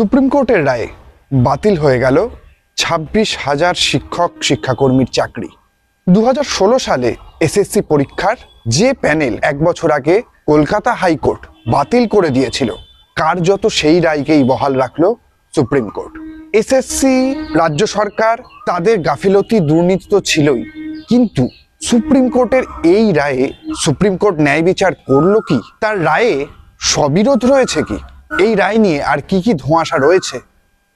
Supreme কোর্টের রায়ে বাতিল হয়ে গেল ছাব্বিশ হাজার শিক্ষক, শিক্ষাকর্মীর চাকরি। দু হাজার ষোলো সালে এসএসসি পরীক্ষার যে প্যানেল এক বছর আগে কলকাতা হাইকোর্ট বাতিল করে দিয়েছিল কার্যত সেই রায়কেই বহাল রাখল সুপ্রিম কোর্ট। এসএসসি, রাজ্য সরকার তাদের গাফিলতি দুর্নীতি তো ছিলই, কিন্তু সুপ্রিম কোর্টের এই রায়ে সুপ্রিম কোর্ট ন্যায় বিচার করল কি? তার রায়ে সবিরোধ রয়েছে কি? এই রায় নিয়ে আর কি কি ধোঁয়াশা রয়েছে,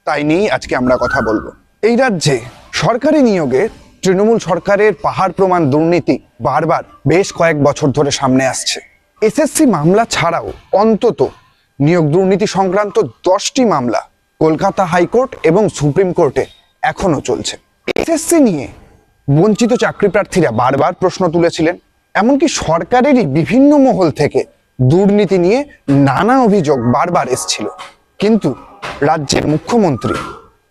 তাই নিয়েই আজকে আমরা কথা বলব। এই রাজ্যে সরকারি নিয়োগে তৃণমূল সরকারের পাহাড় প্রমাণ দুর্নীতি বারবার বেশ কয়েক বছর ধরে সামনে আসছে। এসএসসি মামলা ছাড়াও অন্তত নিয়োগ দুর্নীতি সংক্রান্ত দশটি মামলা কলকাতা হাইকোর্ট এবং সুপ্রিম কোর্টে এখনও চলছে। এসএসসি নিয়ে বঞ্চিত চাকরি প্রার্থীরা বারবার প্রশ্ন তুলেছিলেন, এমনকি সরকারেরই বিভিন্ন মহল থেকে দুর্নীতি নিয়ে নানা অভিযোগ বারবার এসছিল। কিন্তু রাজ্যের মুখ্যমন্ত্রী,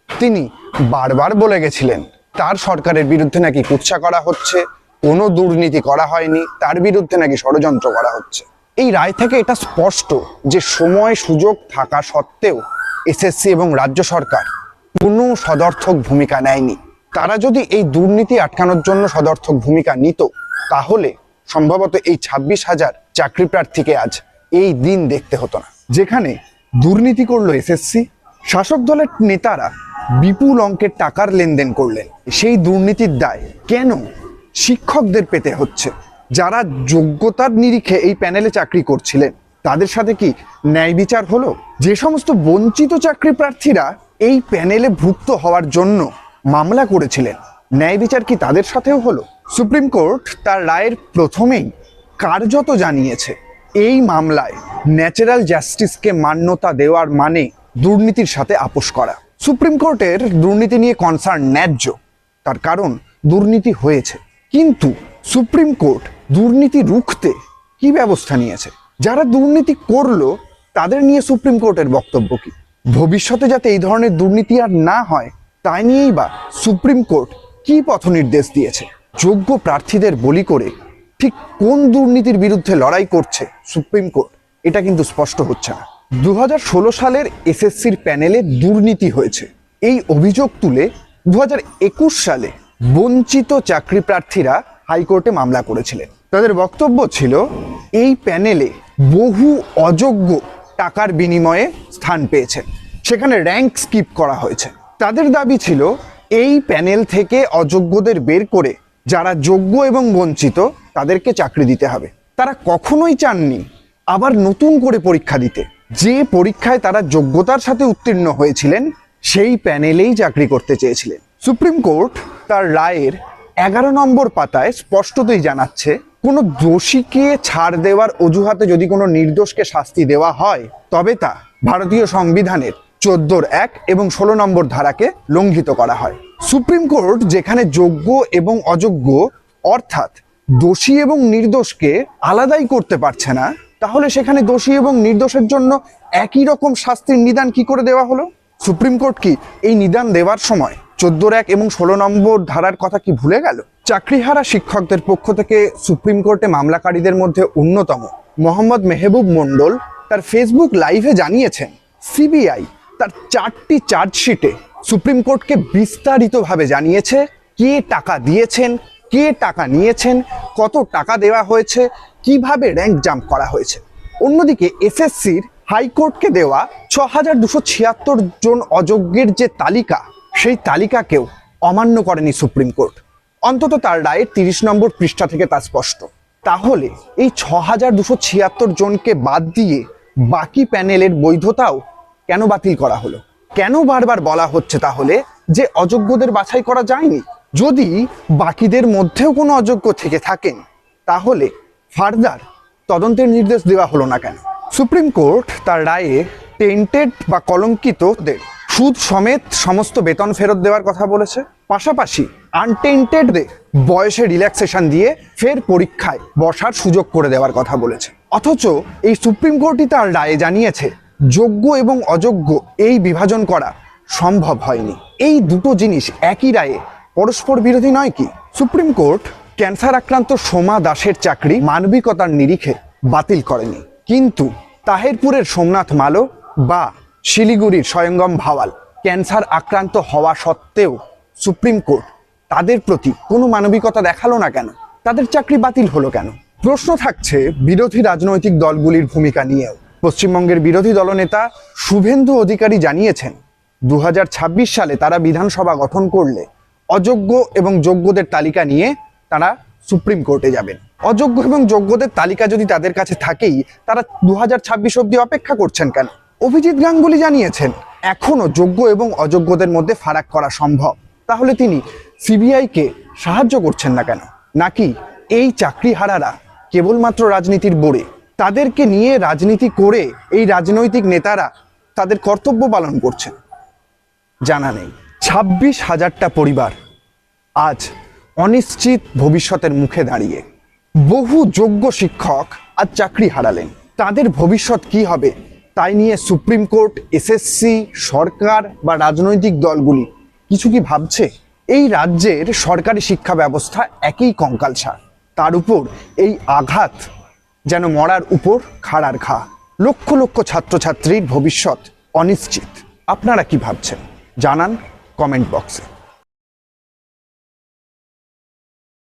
তিনি বারবার বলে গেছিলেন, তার সরকারের বিরুদ্ধে নাকি কুৎসা করা হচ্ছে, কোনো দুর্নীতি করা হয়নি, তার বিরুদ্ধে নাকি ষড়যন্ত্র করা হচ্ছে। এই রায় থেকে এটা স্পষ্ট যে সময় সুযোগ থাকা সত্ত্বেও এসএসসি এবং রাজ্য সরকার কোনো সদর্থক ভূমিকা নেয়নি। তারা যদি এই দুর্নীতি আটকানোর জন্য সদর্থক ভূমিকা নিত, তাহলে সম্ভবত এই ছাব্বিশ হাজার চাকরি প্রার্থীকে আজ এই দিন দেখতে হতো না। যেখানে দুর্নীতি করল এসএসসি, শাসক দলের নেতারা বিপুল অঙ্কের টাকার লেনদেন করলেন। সেই দুর্নীতির দায় কেন শিক্ষকদের পেতে হচ্ছে? যারা যোগ্যতার নিরিখে এই প্যানেলে চাকরি করছিলেন, তাদের সাথে কি ন্যায় বিচার হলো? যে সমস্ত বঞ্চিত চাকরি প্রার্থীরা এই প্যানেলে ভুক্ত হওয়ার জন্য মামলা করেছিলেন, ন্যায় বিচার কি তাদের সাথেও হলো? সুপ্রিম কোর্ট তার রায়ের প্রথমেই কার্যত জানিয়েছে, এই মামলায় ন্যাচারাল জাস্টিসকে মান্যতা দেওয়ার মানে দুর্নীতির সাথে আপোষ করা। সুপ্রিম কোর্টের দুর্নীতি নিয়ে কনসার্ন ন্যায্য, তার কারণ দুর্নীতি হয়েছে। কিন্তু সুপ্রিম কোর্ট দুর্নীতি রুখতে কি ব্যবস্থা নিয়েছে? যারা দুর্নীতি করল, তাদের নিয়ে সুপ্রিম কোর্টের বক্তব্য কি? ভবিষ্যতে যাতে এই ধরনের দুর্নীতি আর না হয়, তাই নিয়েই বা সুপ্রিম কোর্ট কি পথ নির্দেশ দিয়েছে? যোগ্য প্রার্থীদের বলি করে ঠিক কোন দুর্নীতির বিরুদ্ধে লড়াই করছে সুপ্রিম কোর্ট, এটা কিন্তু স্পষ্ট হচ্ছে না। দু হাজার ষোলো সালের এসএসসির প্যানেলে দুর্নীতি হয়েছে। এই অভিযোগ তুলে দু হাজার একুশ সালে বঞ্চিত চাকরি প্রার্থীরা হাইকোর্টে মামলা করেছিলেন। তাদের বক্তব্য ছিল, এই প্যানেলে বহু অযোগ্য টাকার বিনিময়ে স্থান পেয়েছেন। সেখানে র্যাঙ্ক স্কিপ করা হয়েছে। তাদের দাবি ছিল, এই প্যানেল থেকে অযোগ্যদের বের করে যারা যোগ্য এবং বঞ্চিত, তাদেরকে চাকরি দিতে হবে। তারা কখনোই চাননি আবার নতুন করে পরীক্ষা দিতে। যে পরীক্ষায় তারা যোগ্যতার সাথে উত্তীর্ণ হয়েছিলেন, সেই প্যানেলেই চাকরি করতে চেয়েছিলেন। সুপ্রিম কোর্ট তার রায়ের এগারো নম্বর পাতায় স্পষ্টতই জানাচ্ছে, কোনো দোষীকে ছাড় দেওয়ার অজুহাতে যদি কোনো নির্দোষকে শাস্তি দেওয়া হয়, তবে তা ভারতীয় সংবিধানের চোদ্দোর এক এবং ষোলো নম্বর ধারাকে লঙ্ঘিত করা হয়। সুপ্রিম কোর্ট যেখানে যোগ্য এবং অযোগ্য, অর্থাৎ দোষী এবং নির্দোষকে আলাদাই করতে পারছে না, তাহলে সেখানে দোষী এবং নির্দোষের জন্য একই রকম শাস্তির নিদান কি করে দেওয়া হলো? সুপ্রিম কোর্ট কি এই নিদান দেওয়ার সময় চোদ্দোর এক এবং ষোলো নম্বর ধারার কথা কি ভুলে গেল? চাকরিহারা শিক্ষকদের পক্ষ থেকে সুপ্রিম কোর্টে মামলাকারীদের মধ্যে অন্যতম মোহাম্মদ মেহবুব মণ্ডল তার ফেসবুক লাইভে জানিয়েছেন, সিবিআই তার চারটি চার্জশিটে সুপ্রিম কোর্টকে বিস্তারিতভাবে জানিয়েছে কে টাকা দিয়েছেন, কে টাকা নিয়েছেন, কত টাকা দেওয়া হয়েছে, কীভাবে র্যাঙ্ক জাম্প করা হয়েছে। অন্যদিকে এসএসসির হাইকোর্টকে দেওয়া ছ হাজার দুশো ছিয়াত্তর জন অযোগ্যের যে তালিকা, সেই তালিকাকেও অমান্য করেনি সুপ্রিম কোর্ট। অন্তত তার রায়ের তিরিশ নম্বর পৃষ্ঠা থেকে তা স্পষ্ট। তাহলে এই ছ হাজার দুশো ছিয়াত্তর জনকে বাদ দিয়ে বাকি প্যানেলের বৈধতাও কেন বাতিল করা হলো? কেন বারবার বলা হচ্ছে তাহলে যে অযোগ্যদের বাছাই করা যায়নি? যদি বাকিদের মধ্যেও কোনো অযোগ্য থেকে থাকেন, তাহলে ফার্দার তদন্তের নির্দেশ দেওয়া হলো না কেন? সুপ্রিম কোর্ট তার রায়ে টেন্টেড বা কলঙ্কিতদের সুদ সমেত সমস্ত বেতন ফেরত দেওয়ার কথা বলেছে। পাশাপাশি আনটেন্টেডদের বয়সে রিল্যাক্সেশন দিয়ে ফের পরীক্ষায় বসার সুযোগ করে দেওয়ার কথা বলেছে। অথচ এই সুপ্রিম কোর্টই তার রায়ে জানিয়েছে যোগ্য এবং অযোগ্য এই বিভাজন করা সম্ভব হয়নি। এই দুটো জিনিস একই রায়ে পরস্পর বিরোধী নয় কি? সুপ্রিম কোর্ট ক্যান্সার আক্রান্ত সোমা দাসের চাকরি মানবিকতার নিরিখে বাতিল করেনি। কিন্তু তাহেরপুরের সোমনাথ মালো বা শিলিগুড়ির স্বয়ংগম ভাওয়াল ক্যান্সার আক্রান্ত হওয়া সত্ত্বেও সুপ্রিম কোর্ট তাদের প্রতি কোনো মানবিকতা দেখাল না কেন? তাদের চাকরি বাতিল হলো কেন? প্রশ্ন থাকছে বিরোধী রাজনৈতিক দলগুলির ভূমিকা নিয়েও। পশ্চিমবঙ্গের বিরোধী দলনেতা শুভেন্দু অধিকারী জানিয়েছেন দু হাজার ছাব্বিশ সালে তারা বিধানসভা গঠন করলে অযোগ্য এবং যোগ্যদের তালিকা নিয়ে তারা সুপ্রিম কোর্টে যাবেন। অযোগ্য এবং যোগ্যদের তালিকা যদি তাদের কাছে থাকেই, তারা দু হাজার ছাব্বিশ অব্দি অপেক্ষা করছেন কেন? অভিজিৎ গাঙ্গুলি জানিয়েছেন, এখনও যোগ্য এবং অযোগ্যদের মধ্যে ফারাক করা সম্ভব। তাহলে তিনি সিবিআইকে সাহায্য করছেন না কেন? নাকি এই চাকরিহারারা কেবলমাত্র রাজনীতির বোড়ে তাদেরকে নিয়ে রাজনীতি করে এই রাজনৈতিক নেতারা তাদের কর্তব্য পালন করছেন। জানা নেই। ছাব্বিশ হাজারটা পরিবার আজ অনিশ্চিত ভবিষ্যতের মুখে দাঁড়িয়ে বহু যোগ্য শিক্ষক আজ চাকরি হারালেন। তাদের ভবিষ্যৎ কি হবে তাই নিয়ে সুপ্রিম কোর্ট এসএসসি সরকার বা রাজনৈতিক দলগুলি কিছু কি ভাবছে? এই রাজ্যের সরকারি শিক্ষা ব্যবস্থা একই কঙ্কালসার। তার উপর এই আঘাত যেন মরার উপর খাড়ার ঘা। লক্ষ লক্ষ ছাত্রছাত্রীর ভবিষ্যৎ অনিশ্চিত। আপনারা কি ভাবছেন? জানান কমেন্ট বক্সে।